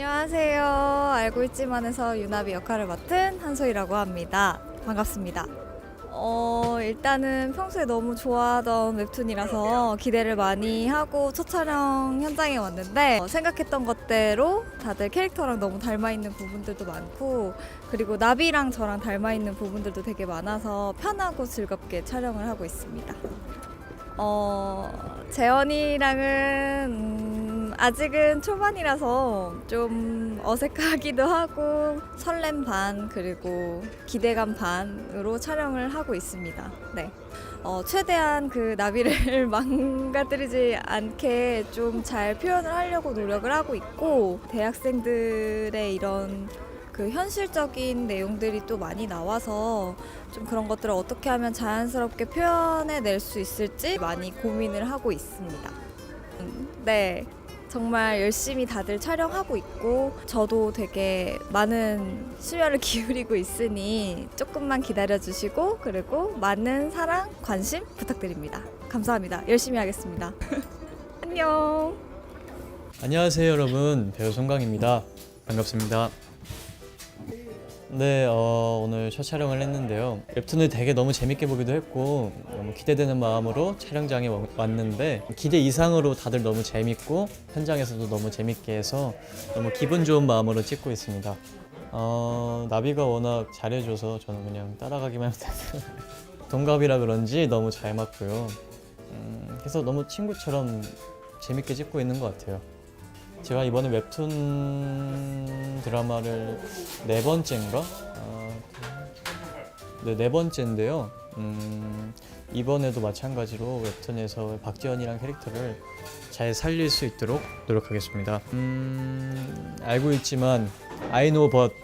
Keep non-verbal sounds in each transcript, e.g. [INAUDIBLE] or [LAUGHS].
안녕하세요. 알고 있지만에서 유나비 역할을 맡은 한소희라고 합니다. 반갑습니다. 어, 일단은 평소에 너무 좋아하던 웹툰이라서 기대를 많이 하고 첫 촬영 현장에 왔는데 어, 생각했던 것대로 다들 캐릭터랑 너무 닮아 있는 부분들도 많고 그리고 나비랑 저랑 닮아 있는 부분들도 되게 많아서 편하고 즐겁게 촬영을 하고 있습니다. 어, 재원이랑은 음, 아직은 초반이라서 좀 어색하기도 하고 설렘 반 그리고 기대감 반으로 촬영을 하고 있습니다. 네. 어, 최대한 그 나비를 [LAUGHS] 망가뜨리지 않게 좀 잘 표현을 하려고 노력을 하고 있고 대학생들의 이런 그 현실적인 내용들이 또 많이 나와서 좀 그런 것들을 어떻게 하면 자연스럽게 표현해 낼 수 있을지 많이 고민을 하고 있습니다. 음, 네. 정말 열심히 다들 촬영하고 있고 저도 되게 많은 심혈을 [LAUGHS] 기울이고 있으니 조금만 기다려 주시고 그리고 많은 사랑, 관심 부탁드립니다. 감사합니다. 열심히 하겠습니다. [LAUGHS] 안녕. 안녕하세요 여러분 배우 송강입니다 반갑습니다 네 어, 오늘 첫 촬영을 했는데요. 웹툰을 되게 너무 재밌게 보기도 했고 너무 기대되는 마음으로 촬영장에 와- 왔는데 기대 이상으로 다들 너무 재밌고 현장에서도 너무 재밌게 해서 너무 기분 좋은 마음으로 찍고 있습니다. 어, 나비가 워낙 잘해줘서 저는 그냥 따라가기만 하면 되는 [LAUGHS] 동갑이라 그런지 너무 잘 맞고요. 음, 그래서 너무 친구처럼 재밌게 찍고 있는 것 같아요. 제가 이번에 웹툰 드라마를 네 번째인가? 아, 네, 네 번째인데요. 음, 이번에도 마찬가지로 웹툰에서 박지원이란 캐릭터를 잘 살릴 수 있도록 노력하겠습니다. 음, 알고 있지만 I know but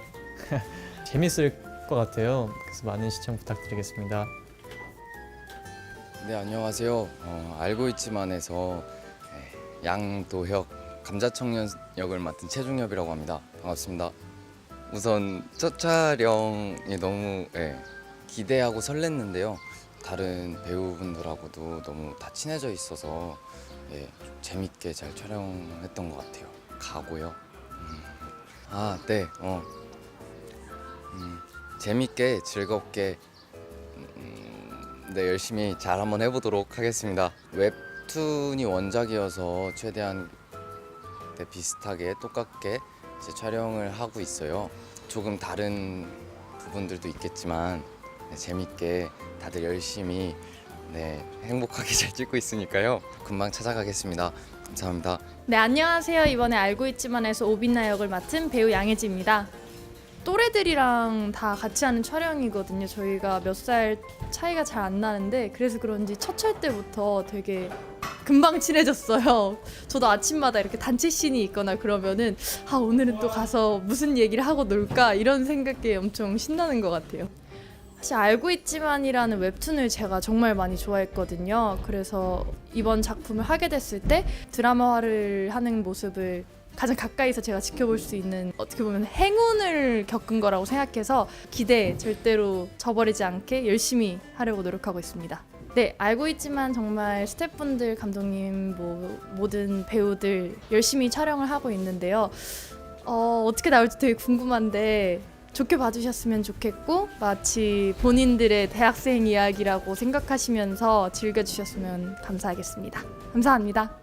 [LAUGHS] 재밌을 것 같아요. 그래서 많은 시청 부탁드리겠습니다. 네 안녕하세요. 어, 알고 있지만에서 네, 양도혁 감자청년 역을 맡은 최중엽이라고 합니다. 반갑습니다. 우선 첫 촬영이 너무 예, 기대하고 설렜는데요. 다른 배우분들하고도 너무 다 친해져 있어서 예, 재밌게 잘 촬영했던 것 같아요. 가고요. 음. 아 네. 어. 음, 재밌게 즐겁게 음, 네 열심히 잘 한번 해보도록 하겠습니다. 웹툰이 원작이어서 최대한 네, 비슷하게 똑같게 이제 촬영을 하고 있어요. 조금 다른 부분들도 있겠지만 네, 재밌게 다들 열심히 네 행복하게 [LAUGHS] 잘 찍고 있으니까요. 금방 찾아가겠습니다. 감사합니다. 네 안녕하세요 이번에 알고 있지만에서 오빈나 역을 맡은 배우 양혜지입니다 또래들이랑 다 같이 하는 촬영이거든요 저희가 몇 살 차이가 잘 안 나는데 그래서 그런지 첫 촬 때부터 되게 금방 친해졌어요 저도 아침마다 이렇게 단체 씬이 있거나 그러면은 아 오늘은 또 가서 무슨 얘기를 하고 놀까 이런 생각에 엄청 신나는 것 같아요 사실 알고 있지만이라는 웹툰을 제가 정말 많이 좋아했거든요. 그래서 이번 작품을 하게 됐을 때 드라마화를 하는 모습을 가장 가까이서 제가 지켜볼 수 있는 어떻게 보면 행운을 겪은 거라고 생각해서 기대 절대로 저버리지 않게 열심히 하려고 노력하고 있습니다. 네, 알고 있지만 정말 스태프분들, 감독님, 뭐 모든 배우들 열심히 촬영을 하고 있는데요. 어, 어떻게 나올지 되게 궁금한데 좋게 봐주셨으면 좋겠고 마치 본인들의 대학생 이야기라고 생각하시면서 즐겨주셨으면 감사하겠습니다. 감사합니다.